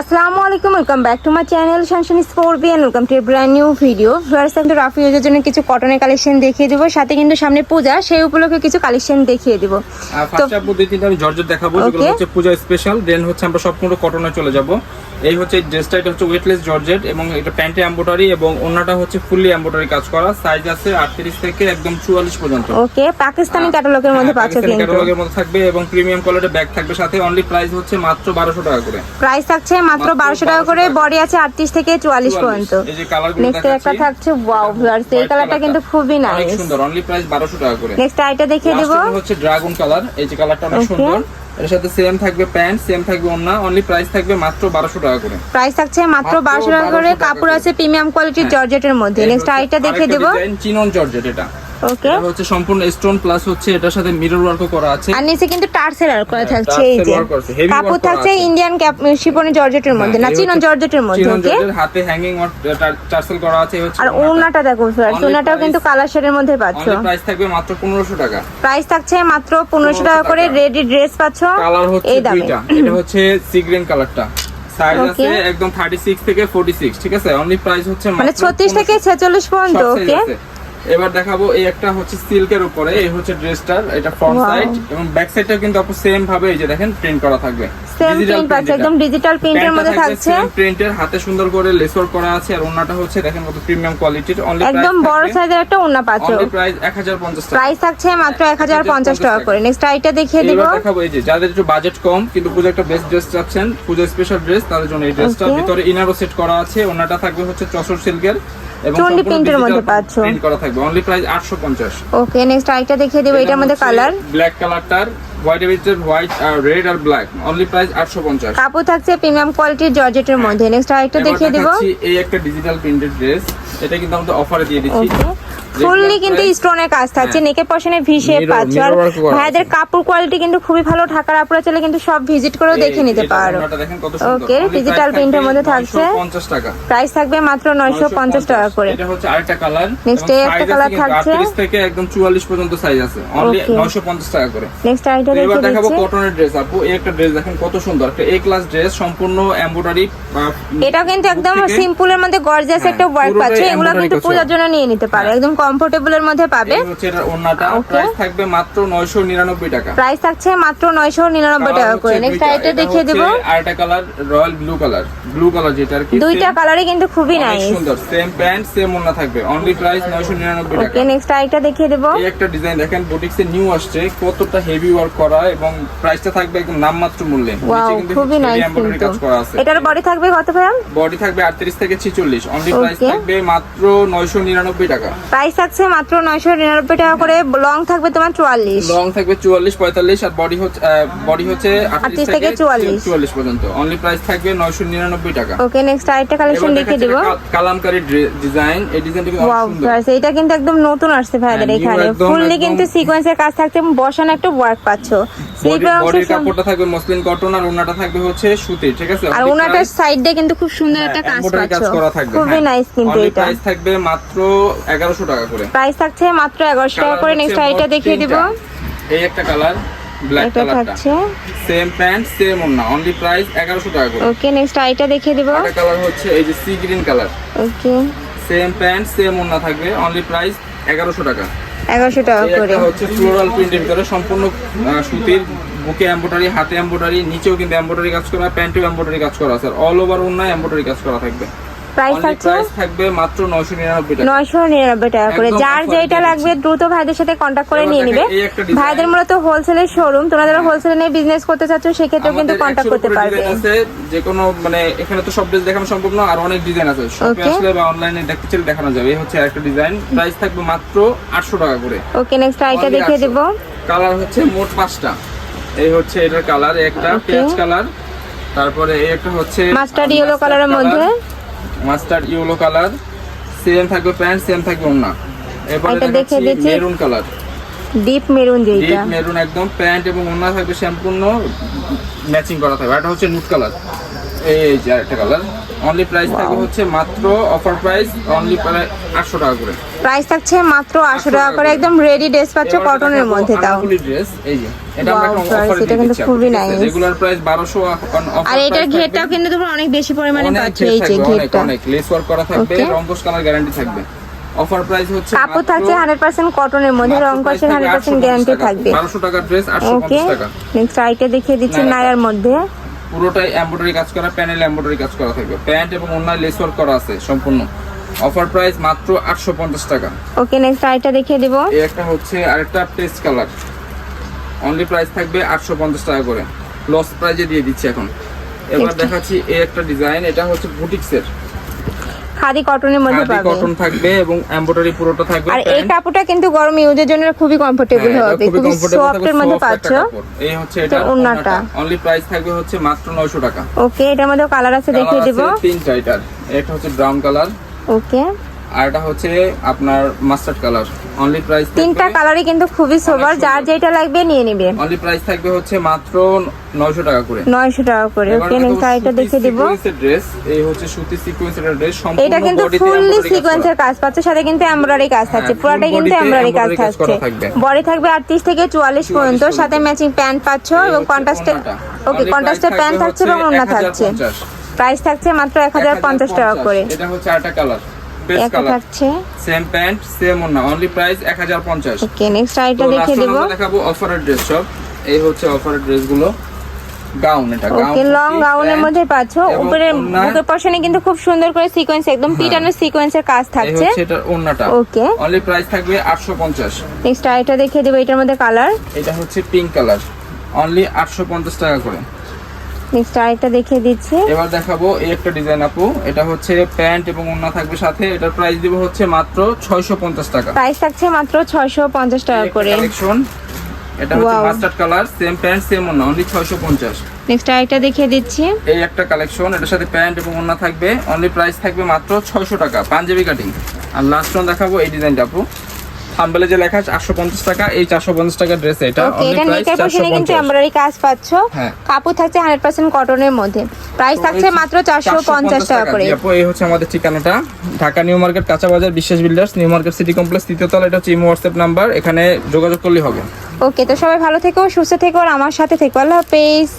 আসসালামু আলাইকুম welcome back to my channel শানশান স্পোর্টবিয়ান welcome to brand new video first কিন্তু রাফি ইউজের জন্য কিছু কটনের কালেকশন দেখিয়ে দিব। সাথে কিন্তু সামনে পূজা সেই উপলক্ষে কিছু কালেকশন দেখিয়ে দিব। ফার্স্ট আপু দুই তিনটা আমি জর্জেট দেখাবো যেগুলো হচ্ছে পূজা স্পেশাল দেন হচ্ছে আমরা সম্পূর্ণ কটনে চলে যাব। এই হচ্ছে ড্রেসটা এটা হচ্ছে ওয়েটলেস জর্জেট এবং এটা প্যান্টে এমব্রয়ডারি এবং অন্যটা হচ্ছে ফুললি এমব্রয়ডারি কাজ করা। সাইজ আছে 38 থেকে একদম 44 পর্যন্ত। ওকে পাকিস্তানি ক্যাটালগের মধ্যে পাচ্ছ কিন্তু। ক্যাটালগের মধ্যে থাকবে এবং প্রিমিয়াম কোয়ালিটির ব্যাগ থাকবে। সাথে অনলি প্রাইস হচ্ছে মাত্র 1200 টাকা করে। প্রাইস থাকছে মাত্র বারোশো টাকা করে। বডি আছে আটত্রিশ থেকে চুয়াল্লিশ পর্যন্ত। নেক্সট একটা থাকছে ওয়াও ভিউয়ার্স এই কালারটা কিন্তু খুবই নাইস সুন্দর অনলি প্রাইস 1200 টাকা করে। নেক্সট আইটা দেখিয়ে দিব। হচ্ছে ড্রাগন কালার এই যে কালারটা অনেক সুন্দর। এর সাথে সেম থাকবে প্যান্ট সেম থাকবে ওন্না অনলি প্রাইস থাকবে মাত্র 1200 টাকা করে। প্রাইস থাকছে মাত্র মাত্র বারোশো টাকা করে। কাপড় আছে প্রিমিয়াম কোয়ালিটির। জর্জেটের মধ্যে। নেক্সট আইটা দেখিয়ে দিব। চিনন জর্জেট এটা। ওকে। এটা হচ্ছে সম্পূর্ণ স্টোন প্লাস হচ্ছে এটার সাথে মিরর ওয়ার্কও করা আছে। আর নিচে কিন্তু টার্সেল আর করা হ্যাঁ, থাকছে এই যে। কাপড় থাকছে। ইন্ডিয়ান শিপনের জর্জেটের মধ্যে না চিনন জর্জেটের মধ্যে ওকে? হাতে হ্যাঙ্গিং টার্সেল করা আছে আর দেখো ওনাটাও কিন্তু কালার শেডের মধ্যে পাচ্ছ। প্রাইস থাকবে মাত্র 1500 টাকা। প্রাইস থাকছে মাত্র পনেরোশো টাকা করে রেডি ড্রেস পাচ্ছ। কালার হচ্ছে দুইটা। এটা হচ্ছে সি গ্রিন কালারটা সাইজ. আছে একদম 36 থেকে 46 ঠিক আছে? অনলি প্রাইস হচ্ছে মানে মাত্র ছত্রিশ থেকে 1500 ছেচল্লিশ পর্যন্ত ওকে। এবার দেখাবো এই একটা হচ্ছে সিল্কের উপরে এই হচ্ছে ড্রেসটার এটা ফ্রন্ট. সাইড এবং ব্যাক সাইডটা কিন্তু আপু সেম ভাবে এই যে দেখেন প্রিন্ট করা থাকবে। সেম প্রিন্ট পাচ্ছে একদম ডিজিটাল প্রিন্টের মধ্যে থাকছে। প্রিন্টের হাতে সুন্দর করে লেসওয়ার্ক করা আছে আর ওন্নাটা হচ্ছে দেখেন কত প্রিমিয়াম কোয়ালিটির অনলি একদম বড় সাইজের একটা ওনা পাচ্ছ। অনলি প্রাইস 1050 টাকা। প্রাইস থাকছে মাত্র এক হাজার পঞ্চাশ টাকা করে। নেক্সট আইটা দেখিয়ে দিব। এবার দেখাবো এই যে যাদের একটু বাজেট কম কিন্তু পুজো একটা বেস্ট ড্রেস চাচ্ছেন পুজো স্পেশাল ড্রেস তাদের জন্য এই ড্রেসটা ভিতরে ইনারও সেট করা আছে ওনাটা থাকবে হচ্ছে চশর সিল্কের চন্ডী প্রিন্টের মধ্যে পাচ্ছো। প্রিন্ট করা থাকবে। অনলি প্রাইস 850 ওকে নেক্সট আইটা দেখিয়ে দিব এটার মধ্যে কালার ব্ল্যাক কালারটার হোয়াইট ভিতরে হোয়াইট আর রেড আর ব্ল্যাক অনলি প্রাইস 850 কাপড় থাকছে প্রিমিয়াম কোয়ালিটির জর্জেটের মধ্যে। নেক্সট আইটা দেখিয়ে দিব। এই একটা ডিজিটাল প্রিন্টেড ড্রেস এটা কিন্তু আমাদের অফারে দিয়ে দিচ্ছি। ফুললি কিন্তু স্টোনের কাজ থাকছে হ্যাঁ। নেকের পশনে ভি শেপ পাচ্ছ। আর। ভাইদের কাপড় কোয়ালিটি কিন্তু খুবই ভালো ঢাকার আপনারা চাইলে কিন্তু সব ভিজিট করেও দেখে নিতে পারো। Only digital এর মধ্যে থাকছে। 950 টাকা। প্রাইস থাকবে মাত্র নয়শো পঞ্চাশ টাকা করে। এটা হচ্ছে আরেকটা কালার Next এই একটা colour থাকছে। 38 থেকে একদম 44 পর্যন্ত সাইজ আছে। অনলি 950 টাকা করে। নেক্সট আইটা তো এবার দেখাবো কটনের ড্রেস আপু এই একটা ড্রেস দেখেন কত সুন্দর। একটা এ ক্লাস ড্রেস সম্পূর্ণ এমব্রয়ডারি এটাও কিন্তু একদম সিম্পলের মধ্যে গর্জিয়াস একটা ওয়ার্ক পাচ্ছে। এগুলো কিন্তু পূজার জন্য নিয়ে নিতে পারে। হ্যাঁ। একদম কমফোর্টেবলের মধ্যে পাবে. প্রাইস থাকবে মাত্র 999 টাকা। প্রাইস থাকছে মাত্র নয়শো নিরানব্বই Colour টাকা করে। নেক্সট। আইটা দেখিয়ে দিব। আরেকটা colour royal blue colour. Blue colour যেটা কি দুইটা কালারই কিন্তু খুবই নাইস সুন্দর। সেম প্যান্ট সেম ওন্না থাকবে। অনলি প্রাইস 999 টাকা। ওকে নেক্সট আইটা দেখিয়ে দেব। এই একটা ডিজাইন দেখেন বুটিক্স নিউ আসছে। কতটা হেভি ওয়ার্ক করা এবং প্রাইসটা থাকবে একদম নামমাত্র মূল্যে। ওয়াও খুবই নাইস কিন্তু। কাজ করা আছে। এটার বডি থাকবে কত ভাই বডি থাকবে 38 থেকে 46 অনলি প্রাইস থাকবে মাত্র 999 টাকা। প্রাইস থাকছে মাত্র নয়শো নিরানব্বই টাকা করে। লং থাকবে তোমার চুয়াল্লিশ। লং থাকবে 44 45 আর বডি হচ্ছে বডি হচ্ছে 38 38 থেকে 44 44 পর্যন্ত। অনলি প্রাইস থাকবে 999 টাকা। ওকে নেক্সট আইটা কালেকশন এবার দিব। কালামকারী ডিজাইন এই ডিজাইনটা কিন্তু ওয়াও গাইস এটা কিন্তু একদম নতুন আসছে ভাইদের হ্যাঁ, এখানে। ফুললি। কিন্তু সিকোয়েন্সের কাজ থাকছে এবং বসানো একটা ওয়ার্ক পাচ্ছো। স্লিপের বডির কাপড়টা থাকবে মসলিন কটন আর ওন্নাটা থাকবে হচ্ছে সুতি ঠিক আছে? আর ওনাটার সাইড কিন্তু খুব সুন্দর একটা হ্যাঁ, কাজ পাচ্ছো। খুবই হ্যাঁ। নাইস কিন্তু এটা। price থাকবে মাত্র 1100 টাকা করে। প্রাইস থাকছে মাত্র এগারোশো টাকা করে। নেক্সট আইটা দেখিয়ে দিব। এই একটা কালার ব্ল্যাক কালারটা সেম প্যান্ট সেম ওন্না অনলি প্রাইস 1100 টাকা করে। ওকে নেক্সট আইটা দেখিয়ে দিব। কালার হচ্ছে এই যে sea green colour okay same pant same ওন্না থাকবে অনলি প্রাইস 1100 টাকা। এগারোশো টাকা করে। হচ্ছে ফ্লোরাল প্রিন্টের ভিতরে সম্পূর্ণ সুতির বুকে এমব্রয়ডারি হাতে এমব্রয়ডারি নিচেও কিন্তু এমব্রয়ডারি কাজ করা প্যান্টেও এমব্রয়ডারি কাজ করা আছে অল ওভার ওন্না এমব্রয়ডারি কাজ করা থাকবে। প্রাইস থাকবে মাত্র 999 টাকা। করে। যার যেটা লাগবে দ্রুত ভাইদের সাথে কন্ট্যাক্ট করে নিয়ে নিবে। ভাইদের মূলত হোলসেলের শোরুম তোমরা যারা হোলসেলে নিয়ে বিজনেস করতে চাচ্ছ সেক্ষেত্রেও কিন্তু 100 করতে পারবে। যে কোনো মানে এখানে তো সব ড্রেস দেখানো সম্ভব না আর অনেক ডিজাইন আছে। শপে আসলে বা অনলাইনে দেখতে চাইলে দেখানো যাবে। এই হচ্ছে একটা ডিজাইন প্রাইস থাকবে মাত্র 800 টাকা করে। ওকে নেক্সট আইটা দেখিয়ে 800 দিব। কালার হচ্ছে মোট পাঁচটা। এই হচ্ছে এটার কালার একটা. পেঁয়াজ কালার তারপরে এই একটা হচ্ছে মাস্টার্ড ইয়েলো কালারের মধ্যে। মাস্টার্ড ইয়েলো কালার সেম থাকবে প্যান্ট সেম থাকবে ওন্না এবারে দেখাচ্ছি দিচ্ছি। মেরুন কালার ডিপ মেরুন যেটা ডিপ মেরুন একদম প্যান্ট এবং ওন্না থাকবে সম্পূর্ণ ম্যাচিং করা থাকবে। এটা হচ্ছে নুট কালার এই যে আরেকটা কালার অনলি প্রাইস থাকবে হচ্ছে মাত্র অফার প্রাইস অনলি প্রায় আটশো টাকা করে। প্রাইস থাকছে মাত্র আটশো টাকা করে একদম রেডি ড্রেস পাচ্ছ কটনের মধ্যে তাও। ড্রেস এই যে এটা আমরা অফার এটা কিন্তু খুবই nice. রেগুলার প্রাইস 1200 আর এটার ঘেরটাও কিন্তু তোমরা অনেক বেশি পরিমাণে পাচ্ছ এই যে থাকবে, অনেক ঘেরটা। অনেক। লেস ওয়ার্ক করা থাকবে Okay. কালার গ্যারান্টি থাকবে। অফার প্রাইস হচ্ছে কাপড় থাকছে হান্ড্রেড পার্সেন্ট কটনের মধ্যে রং কষের থাকবে হান্ড্রেড পার্সেন্ট 850 গ্যারান্টি টাকা। থাকবে। 1200 টাকার ড্রেস ওকে 850 টাকা। নেক্সট আইটা দেখিয়ে দিচ্ছি নায়ার মধ্যে। পুরোটাই এমব্রয়ডারি কাজ করা প্যানেল এমব্রয়ডারি কাজ করা থাকবে। প্যান্ট এবং অন্যান্য লেস ওয়ার্ক করা আছে সম্পূর্ণ। অফার প্রাইস মাত্র 850 টাকা। ওকে নেক্সট আইটা দেখিয়ে দেব। এই একটা হচ্ছে আরেকটা পেস্ট কালার অনলি প্রাইস থাকবে 850 টাকা করে। লস প্রাইজে দিয়ে দিচ্ছি এখন। এবার. দেখাচ্ছি এই একটা ডিজাইন এটা হচ্ছে বুটিক্সের খাদি কটনের মধ্যে পাবে। কটন থাকবে এবং এমব্রয়ডারি পুরোটা থাকবে আর এই কাপড়টা কিন্তু গরম ইউজের জন্য খুবই কমফোর্টেবল হ্যাঁ, হবে খুবই সফট এর মধ্যে পাচ্ছ। এই হচ্ছে এটা এটা অনলি প্রাইস থাকবে হচ্ছে মাত্র 900 টাকা। ওকে এটার মধ্যে কালার আছে দেখিয়ে দেব দিব। তিনটা এটা একটা হচ্ছে ব্রাউন কালার ওকে আর এটা হচ্ছে আপনার মাস্টার্ড কালার অনলি প্রাইস তিনটা কালারই কিন্তু খুবই সোবার যার যেটা লাগবে নিয়ে নিবে। অনলি প্রাইস থাকবে হচ্ছে মাত্র 900 টাকা করে। নয়শো টাকা করে। ওকে নেক্সট আইটা দেখিয়ে দিব। ড্রেস এই হচ্ছে সুতি সিকোয়েন্সের ড্রেস সম্পূর্ণ এটা কিন্তু ফুললি। সিকোয়েন্সের কাজ পাচ্ছে সাথে কিন্তু এমব্রয়ডারি কাজ থাকছে। পুরোটাই কিন্তু এমব্রয়ডারি কাজ থাকছে। বডি থাকবে আটত্রিশ থেকে চুয়াল্লিশ পর্যন্ত পর্যন্ত। সাথে ম্যাচিং প্যান্ট পাচ্ছ এবং কন্ট্রাস্টে ওকে Only কন্ট্রাস্টের প্যান্ট থাকছে এবং ওড়না থাকছে। 1050 প্রাইস থাকছে মাত্র এক হাজার পঞ্চাশ টাকা করে। এটা হচ্ছে আরেকটা colour colour same pant same ওড়না অনলি প্রাইস 1050 ওকে নেক্সট আইটা last দিব। দেখাবো অফারের ড্রেস সব এই হচ্ছে অফারের ড্রেসগুলো গাউন এটা গাউন ওকে লং গাউনের মধ্যে পাচ্ছ। উপরে বুকের পশনে কিন্তু খুব সুন্দর করে সিকোয়েন্স একদম পিটানো সিকোয়েন্সের কাজ থাকছে। এটা ওড়নাটা। ওকে অনলি প্রাইস থাকবে 850 নেক্সট আইটা দেখিয়ে দিব এটার মধ্যে কালার এটা হচ্ছে পিঙ্ক কালার অনলি 850 টাকা করে। নেক্সট আইটা দেখিয়ে দিচ্ছি। এবার দেখাবো এই একটা ডিজাইন আপু। এটা হচ্ছে প্যান্ট এবং ওড়না থাকবে সাথে। এটার প্রাইস দিব হচ্ছে মাত্র 650 টাকা। প্রাইস থাকছে মাত্র ছয়শো পঞ্চাশ টাকা করে। কালেকশন এটা হচ্ছে. Mustard colour same pant same ওড়না অনলি 650 নেক্সট আইটা দেখিয়ে দিচ্ছি। এই একটা কালেকশন এটার সাথে প্যান্ট এবং ওড়না থাকবে। অনলি প্রাইস থাকবে মাত্র 600 টাকা পাঞ্জাবি কাটিং আর লাস্ট ওয়ান দেখাবো এই ডিজাইনটা আপু। থাম্বেলে যে লেখা আছে 850 টাকা এই 450 টাকা ড্রেস এটা অনলি প্রাইস কিন্তু 450 এমব্রয়ডারি কাজ পাচ্ছ। হ্যাঁ। কাপড় থাকছে হান্ড্রেড পার্সেন্ট কটনের মধ্যে। প্রাইস থাকছে মাত্র চারশো পঞ্চাশ টাকা করে। আপু, এই হচ্ছে আমাদের ঠিকানাটা। ঢাকা নিউ মার্কেট কাঁচা বাজার Biswas builders new market city complex তৃতীয় তলা এটা হচ্ছে ইমো হোয়াটসঅ্যাপ নাম্বার এখানে যোগাযোগ করলে হবে। ওকে তো সবাই ভালো থেকো সুস্থ থেকো আর আমার সাথে থেকো। আল্লাহ হাফেজ।